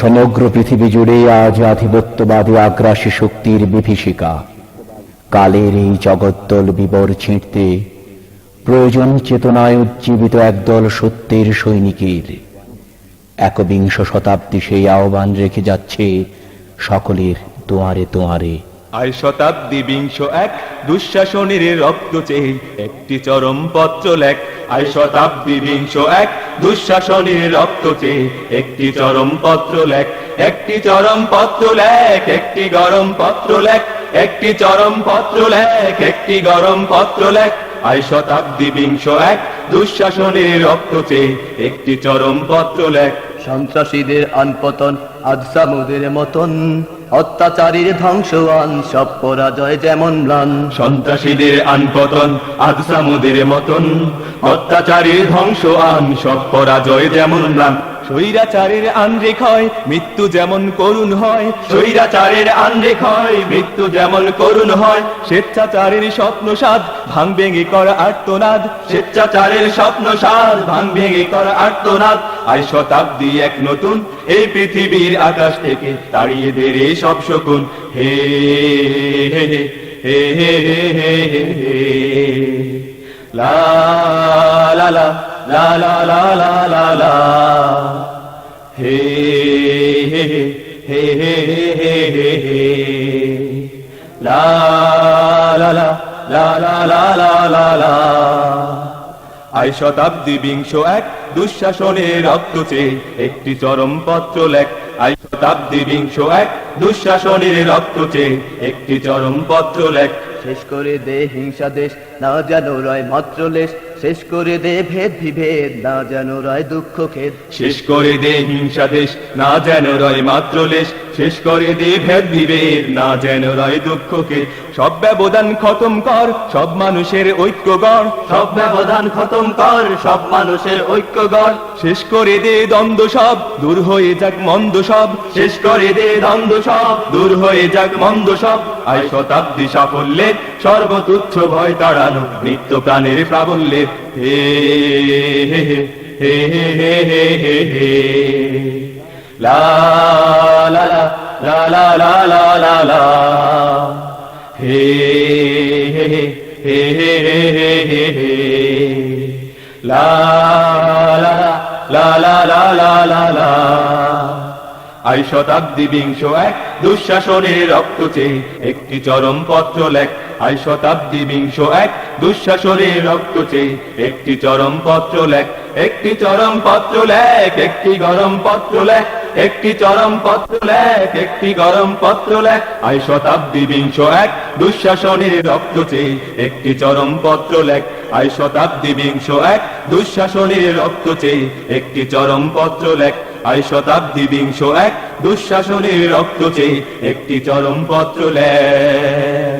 সমগ্র পৃথিবী জুড়ে আজ আধিপত্যবাদী আগ্রাসী শক্তির বিভীষিকা। কালের এই জগদ্দল বিবর ছিঁড়তে প্রয়োজন চেতনায় উজ্জীবিত একদল সত্যের সৈনিকের। একবিংশ শতাব্দী সেই আহ্বান রেখে যাচ্ছে সকলের তোয়ারে তোয়ারে আয় শতাব্দী বিংশ এক দুঃশাসনের রক্ত চেয়ে একটি চরম পত্র লেখ আয় শতাব্দী বিংশ এক দুঃশাসনের রক্ত চেয়ে একটি চরম পত্র লেখ, একটি চরম পত্র লেখ, একটি গরম পত্র লেখ, একটি চরম পত্র লেখ, একটি গরম পত্র লেখ। আয় শতাব্দী বিংশ এক দুঃশাসনের রক্ত চেয়ে একটি চরম পত্র লেখ সন্ত্রাসীদের আনপতন, আজ সামুদের মতন। অত্যাচারীর ধ্বংস আন সব পরাজয় যেমন ম্লান। সন্ত্রাসীদের আনপতন, আজ সামুদের মতন। অত্যাচারীর ধ্বংস আন সব পরাজয় যেমন নাম স্বৈরাচারের আনরেখ হয়, মৃত্যু যেমন করুণ হয়। স্বৈরাচারের আনরেখ হয়, মৃত্যু যেমন করুণ হয়। স্বেচ্ছাচারের স্বপ্ন সাদ ভাঙ ভেঙে করা আর্তনাদ। স্বেচ্ছাচারের স্বপ্ন সাদ ভাঙ ভেঙে করা আর্তনাদ। আয় শতাব্দী এক নতুন এই পৃথিবীর আকাশ থেকে তাড়িয়ে দে রে সব শকুন হে হে হে হে হে হে হে হে হে লা লা লা লা লা লা লা লা লা হে হে হে হে হে হে হে আই শতাব্দী বিংশ এক দুঃশাসনের রক্ত চেয়ে, একটি চরম পত্র লেখ। আই শতাব্দী বিংশ এক দুঃশাসনের রক্ত চেয়ে, একটি চরম পত্র লেখ। শেষ করে দে হিংসা দেশ, না যেন রয় মাত্র লেশ শেষ করে দে ভেদ বিভেদ না যেন রয় দুঃখ খেদ। শেষ করে দে হিংসা দেশ না যেন রয় মাত্র লেশ। শেষ করে দে ভেদ বিভেদ না যেন রয় দুঃখকে সব ব্যবধান খতম কর সব মানুষের ঐক্য গড়। সব ব্যবধান খতম কর সব মানুষের ঐক্য গড়। শেষ করে দে দ্বন্দ্ব সব দূর হয়ে যাক মন্দ সব। শেষ করে দে দ্বন্দ্ব সব দূর হয়ে যাক মন্দ সব। আয় শতাব্দী সাফল্যের সর্বতুচ্ছ ভয় তাড়ানো নিত্য প্রাণের প্রাবল্যের হে হে হে হে হে হে হে লা লা লা লা লা লা লা লা হে হে হে হে হে হে হে লা লা লা লা লা লা লা আই শতাব্দী বিংশ এক দুঃশাসনের রক্ত চেয়ে একটি চরম পত্র লেখ। আই শতাব্দী বিংশ এক দুঃশাসনের রক্ত চেয়ে একটি চরম পত্র লেখ। একটি চরম পত্র লেখ, একটি গরম পত্র লেখ। একটি চরম পত্র লেখ, একটি গরম পত্র লেখ। আই শতাব্দী বিংশ এক দুঃশাসনের রক্ত চেয়ে একটি চরম পত্র লেখ। আই শতাব্দী বিংশ এক দুঃশাসনের রক্ত চেয়ে একটি চরম পত্র লেখ। আই শতাব্দী বিংশ এক দুঃশাসনের রক্ত চেয়ে একটি চরম পত্র লেখ